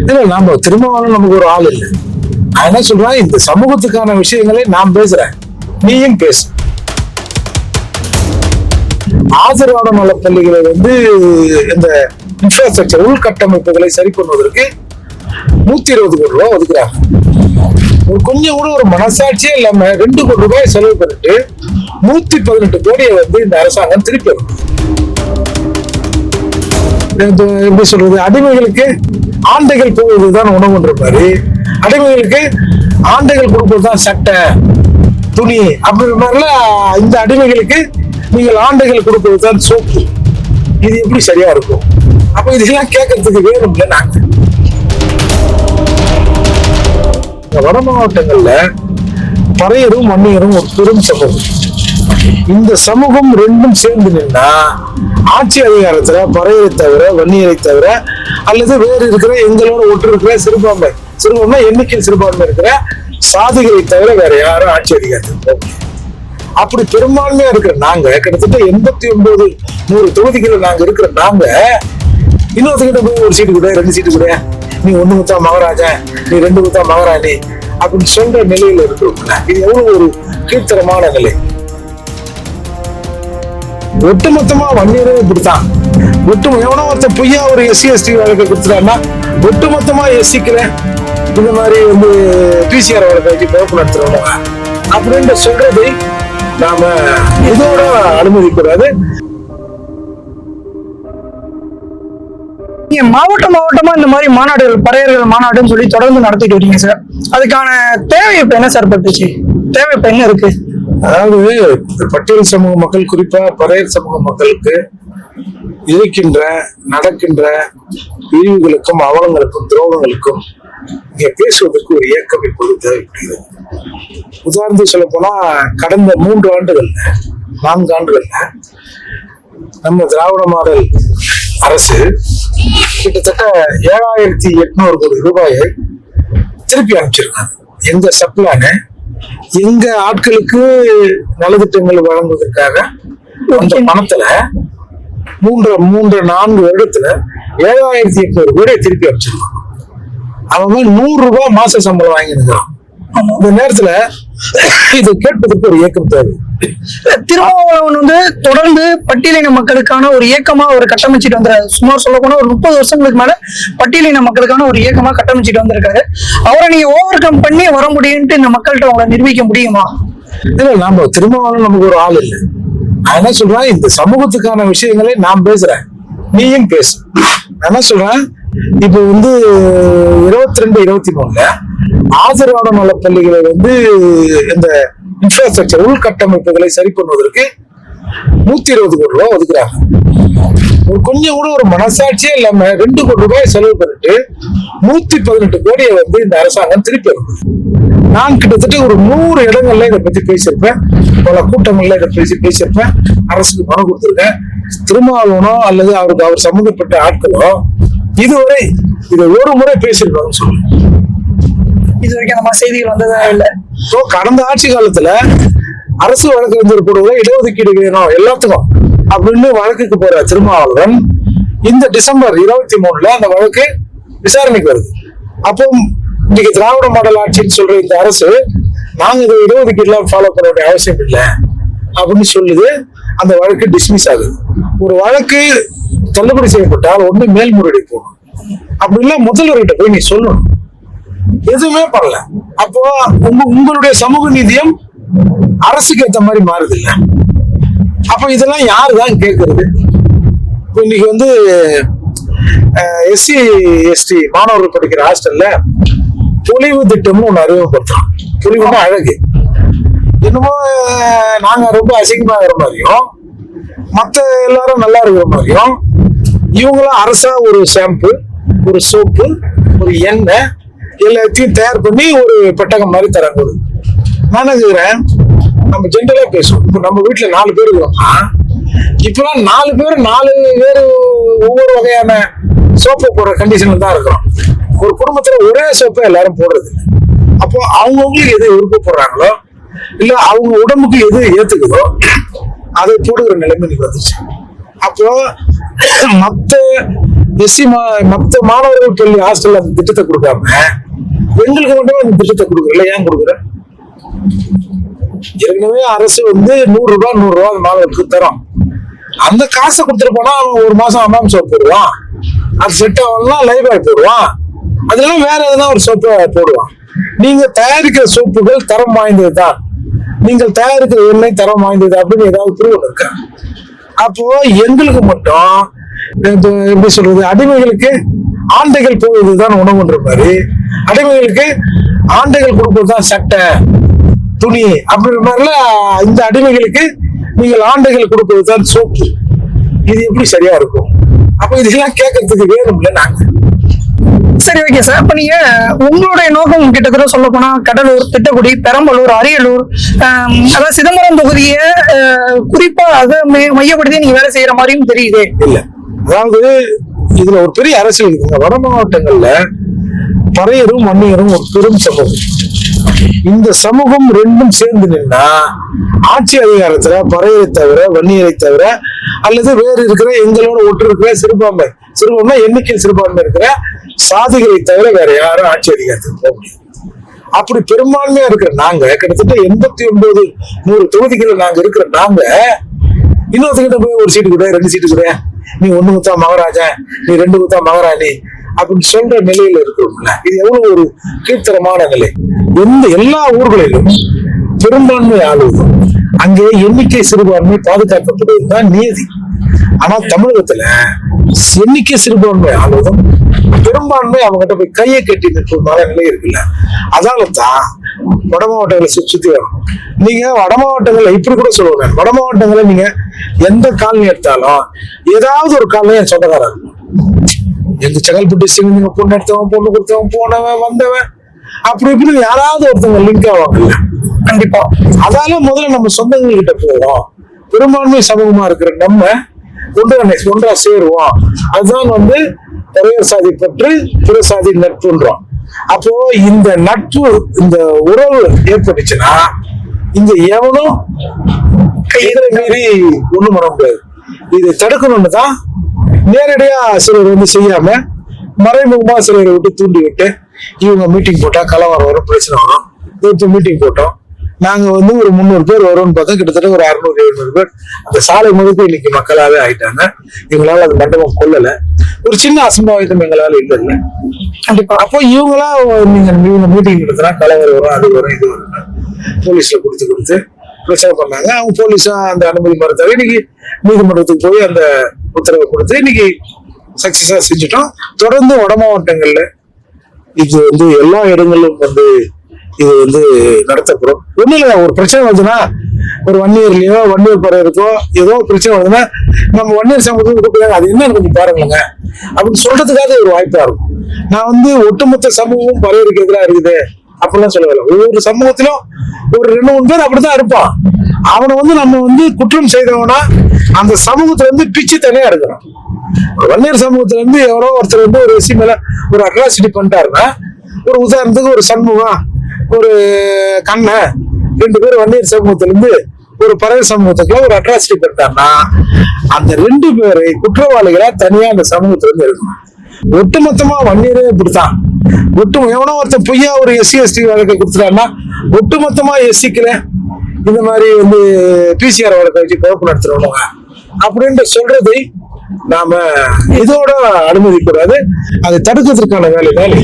இல்ல நாம திருமாவளவன் நமக்கு ஒரு ஆள் இல்லை. நான் என்ன சொல்றேன்? இந்த சமூகத்துக்கான விஷயங்களை நான் பேசுறேன். நீயும் பேசு. ஆதரவான நல பள்ளிகளை வந்து இந்த இன்ஃப்ராஸ்ட்ரக்சர் உள்கட்டமைப்புகளை சரி பண்ணுவதற்கு நூத்தி இருபது கோடி ரூபாய் ஒதுக்குறாங்க. ஒரு கொஞ்சம் கூட ஒரு மனசாட்சியே இல்லாம ரெண்டு கோடி ரூபாய் செலவு பண்ணிட்டு நூத்தி பதினெட்டு கோடியை வந்து இந்த அரசாங்கம் திருப்பி எப்படி சொல்றது? அடிமைகளுக்கு ஆண்டைகள் போவதுதான் உணவுன்ற மாதிரி. அடிமைகளுக்கு ஆண்டைகள் கொடுப்பதுதான் சட்டை துணி அப்படின்ற மாதிரிலாம் இந்த அடிமைகளுக்கு நீங்கள் ஆண்டைகள் கொடுப்பதுதான் சோப்பு. இது எப்படி சரியா இருக்கும்? அப்ப இதெல்லாம் கேட்கறதுக்கு வேணும் இல்லை நாங்க. இந்த வட மாவட்டங்கள்ல பறையரும் மண்ணியரும் ஒரு பெரும் சமூகம். இந்த சமூகம் ரெண்டும் சேர்ந்து நின்னா ஆட்சி அதிகாரத்துல பறையரை தவிர வன்னியரை தவிர அல்லது வேறு இருக்கிற எங்களோட ஒட்டு இருக்கிற சிறுபான்மை. சிறுபான்மை எண்ணிக்கையில் சிறுபான்மை இருக்கிற சாதிகளை தவிர வேற யாரும் ஆட்சி அதிகாரத்துக்கு அப்படி பெரும்பான்மையா இருக்கிற நாங்க கிட்டத்தட்ட எண்பத்தி ஒன்பது நூறு தொகுதிகள் நாங்க இருக்கிற நாங்க இன்னொருத்தகிட்ட போய் ஒரு சீட்டு கூட ரெண்டு சீட்டு கூட. நீ ஒண்ணு முத்தா மகாராஜா நீ ரெண்டு முத்தா மகாராணி அப்படின்னு சொல்ற நிலையில இருக்கிறோம்ல இது எவ்வளவு ஒரு கீழ்த்தரமான நிலை. ஒட்டுமொத்தமா வன்னியரே இப்படித்தான். ஒட்டு எவனோ ஒருத்தர் பொய்யா ஒரு எஸ்சி எஸ்டி வழக்கை கொடுத்துட்டான்னா ஒட்டுமொத்தமா எஸ்சிக்கிறேன். இந்த மாதிரி வந்து பிசிஆர் வழக்கை வச்சு பிறப்பு நடத்துறவங்க. அப்படின்னு சொல்றதை நாம இதோட அனுமதிக்கூடாது. நீங்க மாவட்ட மாவட்டமா இந்த மாதிரி மாநாடுகள் பறையர்கள் மாநாடுன்னு சொல்லி தொடர்ந்து நடத்திட்டு வரீங்க சார். அதுக்கான தேவை இப்ப என்ன சார் பட்டுச்சு? தேவை இப்ப என்ன இருக்கு? அதாவது இந்த பட்டியல் சமூக மக்கள் குறிப்பா பறையர் சமூக மக்களுக்கு இருக்கின்ற நடக்கின்ற பிரிவுகளுக்கும் அவலங்களுக்கும் துரோகங்களுக்கும் இங்க பேசுவதற்கு ஒரு இயக்கம் இப்போது தேவைப்படுகிறது. உதாரணத்துக்கு சொல்ல போனா கடந்த மூன்று ஆண்டுகள்ல நான்கு ஆண்டுகள்ல நம்ம திராவிட மாடல் அரசு கிட்டத்தட்ட ஏழாயிரத்தி எட்நூறு கோடி ரூபாயை திருப்பி அனுப்பிச்சிருக்காங்க எந்த சப்ளான எங்க ஆட்களுக்கு நலத்திட்டங்கள் வழங்குவதற்காக அந்த பணத்துல மூன்று மூன்று நான்கு வருடத்துல ஏழாயிரத்தி எட்நூறு கோடியை திருப்பி அனுப்பிச்சிருக்காங்க அவங்க நூறு ரூபாய் மாச சம்பளம் வாங்கியிருக்கிறான். இந்த நேரத்துல இது கேட்பதற்கு ஒரு இயக்கம் தேவை. திருமாவளவன் வந்து தொடர்ந்து பட்டியலின மக்களுக்கான ஒரு இயக்கமா ஒரு கட்டமைச்சிட்டு வந்தாரு சுமார் சொல்ல போனா ஒரு முப்பது வருஷங்களுக்கு மேல பட்டியலின மக்களுக்கான ஒரு இயக்கமா கட்டமைச்சிட்டு வந்திருக்காரு. அவரை நீங்க ஓவர் கம் பண்ணி வர முடியும்ட்டு இந்த மக்கள்கிட்ட உங்களை நிரூபிக்க முடியுமா? இல்ல நாம திருமாவளவன் நமக்கு ஒரு ஆள் இல்லை. நான் என்ன சொல்றேன்? இந்த சமூகத்துக்கான விஷயங்களை நான் பேசுறேன். நீயும் பேசு. நான் என்ன சொல்றேன்? இப்போ வந்து இருபத்தி ரெண்டு இருபத்தி மூணுல ஆதரவான நல பள்ளிகளை வந்து இந்த இன்ஃப்ராஸ்ட்ரக்சர் உள்கட்டமைப்புகளை சரி பண்ணுவதற்கு நூத்தி இருபது கோடி ரூபாய் ஒதுக்குறாங்க. ஒரு கொஞ்சம் கூட ஒரு மனசாட்சியே இல்லாம ரெண்டு கோடி ரூபாய் செலவு பண்ணிட்டு நூத்தி பதினெட்டு கோடியை வந்து இந்த அரசாங்கம் திருப்பி வருது நான் கிட்டத்தட்ட ஒரு நூறு இடங்கள்ல இதை பத்தி பேசியிருப்பேன். பல கூட்டங்கள்ல இதை பேசி பேசியிருப்பேன். அரசுக்கு பணம் கொடுத்துருக்கேன். திருமாவளவனோ அல்லது அவருக்கு அவர் சம்மந்தப்பட்ட ஆட்களோ இதுவரை இதை ஒரு முறை பேசியிருக்காங்கன்னு சொல்லுங்க. இது வரைக்கும் அந்த மாதிரி செய்திகள் வந்ததா இல்லை. ஸோ கடந்த ஆட்சி காலத்துல அரசு வழக்கறிஞர் கூடுதல இடஒதுக்கீடு வேணும் எல்லாத்துக்கும் அப்படின்னு வழக்குக்கு போற திருமாவளவன் இந்த டிசம்பர் இருபத்தி மூணுல அந்த வழக்கு விசாரணைக்கு வருது. அப்போ இன்னைக்கு திராவிட மாடல் ஆட்சின்னு சொல்ற இந்த அரசு நாங்க இதை இடஒதுக்கீடுலாம் ஃபாலோ பண்ண வேண்டிய அவசியம் இல்லை அப்படின்னு சொல்லுது. அந்த வழக்கு டிஸ்மிஸ் ஆகுது. ஒரு வழக்கு தள்ளுபடி செய்யப்பட்டால் ஒண்ணு மேல்முறையீடு போகணும் அப்படி இல்லை முதல்வர்கிட்ட போய் நீ சொல்லணும். எதுவுமே பண்ணல. அப்போ உங்க உங்களுடைய சமூக நீதியம் அரசுக்கு ஏற்ற மாதிரி மாறுது இல்ல அப்ப இதெல்லாம் யாரு தான் கேட்கறது இன்னைக்கு வந்து எஸ்சி எஸ்டி மாணவர்கள் படிக்கிற ஹாஸ்டல்ல பொலிவு திட்டம்னு ஒண்ணு அறிமுகப்படுத்துறோம் பொலிவுனா அழகு. என்னமோ நாங்க ரொம்ப அசிங்கமாகிற மாதிரியும் மத்த எல்லாரும் நல்லா இருக்கிற மாதிரியும் இவங்களாம் அரசா ஒரு ஷாம்பு ஒரு சோப்பு ஒரு எண்ணெய் எல்லாத்தையும் தயார் பண்ணி ஒரு பெட்டகம் மாதிரி தராங்க நான் என்ன கேக்குறேன் நம்ம ஜென்ரலா பேசுவோம். இப்ப நம்ம வீட்டுல நாலு பேர் இருக்கோம்னா இப்பெல்லாம் நாலு பேர் நாலு பேர் ஒவ்வொரு வகையான சோப்பை போடுற கண்டிஷன்ல தான் இருக்கிறோம். ஒரு குடும்பத்துல ஒரே சோப்பை எல்லாரும் போடுறது அப்போ அவங்கவுங்களுக்கு எது விருப்பப்படுறாங்களோ இல்ல அவங்க உடம்புக்கு எது ஏத்துக்குதோ அதை போடுகிற நிலைமை வந்துச்சு அப்போ மத்த எஸ்சி மத்த மாணவர்கள் கல்வி ஹாஸ்டல் அந்த திட்டத்தை கொடுக்காம எங்களுக்கு மட்டுமே அந்த திட்டத்தை கொடுக்குறல ஏன் கொடுக்குற? ஏற்கனவே அரசு வந்து நூறு ரூபாய் நூறு ரூபாய் அந்த மாணவர்களுக்கு தரும். அந்த காசை கொடுத்துட்டு போனா அவன் ஒரு மாசம் அம்மாம் சோப் போடுவான். அது செட் ஆகலாம் லைவ் ஆகி போடுவான். அதெல்லாம் வேற எதனா ஒரு சோப்பு போடுவான். நீங்க தயாரிக்கிற சோப்புகள் தரம் வாய்ந்தது தான் நீங்கள் தயாரிக்கிற எண்ணெய் தரம் வாய்ந்தது அப்படின்னு ஏதாவது புரிவு இருக்கா? அப்போ எங்களுக்கு மட்டும் எப்படி சொல்றது? அடிமைகளுக்கு ஆண்டைகள் போவதுதான் உணவுன்ற மாதிரி அடிமைகளுக்கு ஆண்டைகள் கொடுப்பதுதான் சட்டை துணி அப்படின்ற மாதிரில இந்த அடிமைகளுக்கு நீங்கள் ஆண்டைகள் கொடுப்பதுதான் சோப்பு. இது எப்படி சரியா இருக்கும்? அப்ப இதெல்லாம் கேட்கறதுக்கு வேணும்ல நாங்க? சரி ஓகே சார் அப்ப நீங்க உங்களுடைய நோக்கம் கிட்டத்தட்ட சொல்ல போனா கடலூர் திட்டக்குடி பெரம்பலூர் அரியலூர் அதாவது சிதம்பரம் தொகுதியை குறிப்பா அதை மைய- மையப்படுத்தி நீங்க வேலை செய்யற மாதிரியும் தெரியுது. இல்ல. அதாவது இதுல ஒரு பெரிய அரசியல் இருக்குங்க. வட மாவட்டங்கள்ல பறையரும் வன்னியரும் ஒரு பெரும் சமூகம். இந்த சமூகம் ரெண்டும் சேர்ந்து நின்னா ஆட்சி அதிகாரத்துல பறையரை தவிர வன்னியரை தவிர அல்லது வேறு இருக்கிற எங்களோட ஒட்டு இருக்கிற சிறுபான்மை சிறுபான்மை எண்ணிக்கை சிறுபான்மை இருக்கிற சாதிகளை தவிர வேற யாரும் ஆட்சி அதிகாரத்துக்கு போக முடியாது. அப்படி பெரும்பான்மையா இருக்கிற நாங்க கிட்டத்தட்ட எண்பத்தி ஒன்பது நூறு தொகுதிகள் நாங்க இருக்கிற நாங்க இன்னொருத்தங்கிட்ட போய் ஒரு சீட்டு கூட ரெண்டு சீட்டு கூட. நீ ஒண்ணு குத்தா மகராஜன் நீ ரெண்டு குத்தா மகாராணி அப்படின்னு சொல்ற நிலையில இருக்கிறோம்ல. இது எவ்வளவு ஒரு கீழ்த்தரமான நிலை. எந்த எல்லா ஊர்களிலும் பெரும்பான்மை ஆளுவதும் அங்கே எண்ணிக்கை சிறுபான்மை பாதுகாக்கப்படுவதுதான் நீதி. ஆனா தமிழகத்துல எண்ணிக்கை சிறுபான்மை ஆளுவதும் பெரும்பான்மை அவங்ககிட்ட போய் கையை கட்டி நிற்கிறதுனால நிலை இருக்குல்ல. அதனால தான் வட மாவட்டங்களை சுற்றி வரும். நீங்க வட மாவட்டங்கள்ல இப்படி கூட சொல்லுவேன் வட மாவட்டங்களை நீங்க எந்த காலனி எடுத்தாலும் ஏதாவது ஒரு காலம் என் சொந்தக்காரன் இருக்கும். எங்க செங்கல்பட்டு சிவங்க பொண்ணு எடுத்தவன் பொண்ணு கொடுத்தவன் போனவன் வந்தவன். அப்படி இப்படி யாராவது ஒருத்தவங்க லிங்க் ஆவாங்கல்ல கண்டிப்பா. அதால முதல்ல நம்ம சொந்தங்கள் கிட்ட போவோம். பெரும்பான்மை சமூகமா இருக்கிற நம்ம ஒன்றா ஒன்றா சேருவோம். அதுதான் வந்து பறையர் சாதி பற்று பிற சாதி நட்புன்றோம். அப்போ இந்த நட்பு இந்த உறவு ஏற்பட்டுச்சுன்னா இங்க எவனும் கையில மீறி ஒண்ணும் பண்ண முடியாது. இதை தடுக்கணும்னு தான் நேரடியா சிலர் வந்து செய்யாம மறைமுகமா சிலரை விட்டு தூண்டி விட்டு இவங்க மீட்டிங் போட்டா கலவரம் வரும் பிரச்சனை வரும். இப்போ மீட்டிங் போட்டோம். நாங்க வந்து ஒரு முந்நூறு பேர் வரும்னு பார்த்தா கிட்டத்தட்ட ஒரு அறுநூறு எழுநூறு பேர். அந்த சாலை முழுக்க இன்னைக்கு மக்களாவே ஆயிட்டாங்க. எங்களால அந்த மண்டபம் கொல்லல. ஒரு சின்ன அசம்பாவிதம் எங்களால இல்ல. இல்ல கண்டிப்பா. அப்போ இவங்களா நீங்க இவங்க மீட்டிங் நடத்தினா கலவரம் வரும் அது வரும் இது வரும். போலீஸ்ல கொடுத்து கொடுத்து பிரச்சனை பண்ணாங்க. அவங்க போலீஸும் அந்த அனுமதி மறுத்தாங்க இன்னைக்கு நீதிமன்றத்துக்கு போய் அந்த உத்தரவை கொடுத்து இன்னைக்கு சக்சஸா செஞ்சுட்டோம். தொடர்ந்து வட மாவட்டங்கள்ல இது வந்து எல்லா இடங்களிலும் வந்து இது வந்து நடத்தப்படும். ஒண்ணும் இல்ல ஒரு பிரச்சனை வந்துன்னா ஒரு வன்னியர்லயோ இயர் பறையருக்கோ ஏதோ ஒரு பிரச்சனை வருதுன்னா நம்ம வன்னியர் சமூகத்துக்கு கொடுக்குறாங்க அது என்ன கொஞ்சம் பாருங்களேங்க. அப்படின்னு சொல்றதுக்காக ஒரு வாய்ப்பா இருக்கும். நான் வந்து ஒட்டுமொத்த சமூகமும் பறையருக்கு எதிராக இருக்குது. அப்படிலாம் சொல்லவில்லை ஒவ்வொரு சமூகத்திலும் ஒரு ரெண்டு மூணு பேர் அப்படித்தான் இருப்பான். அவனை வந்து நம்ம வந்து குற்றம் செய்தவனா அந்த சமூகத்துல இருந்து பிச்சு தனியா எடுக்கணும். வன்னியர் சமூகத்துல இருந்து எவரோ ஒருத்தர் வந்து ஒரு எஸ்சி மேல ஒரு அட்ராசிட்டி பண்ணிட்டாருன்னா ஒரு உதாரணத்துக்கு ஒரு சண்முகம் ஒரு கண்ணன் ரெண்டு பேர் வன்னியர் சமூகத்துல இருந்து ஒரு பறவை சமூகத்துக்குள்ள ஒரு அட்ராசிட்டி பண்ணிட்டாருன்னா அந்த ரெண்டு பேரை குற்றவாளிகளா தனியா அந்த சமூகத்துல இருந்து இருக்கணும் ஒட்டுமொத்தமா வன்னியரே இப்படித்தான். ஒட்டு எவனோ ஒருத்தன் பொய்யா ஒரு எஸ்சி எஸ்டி வழக்கை கொடுத்துட்டான்னா ஒட்டுமொத்தமா எஸ்சிக்கல இந்த மாதிரி வந்து பிசிஆர் வழக்கை வச்சு குழப்பம் நடத்துறவங்க அப்படின்ற சொல்றதை நாம இதோட அனுமதிக்கூடாது அதை தடுக்கிறதுக்கான வேலை வேலை.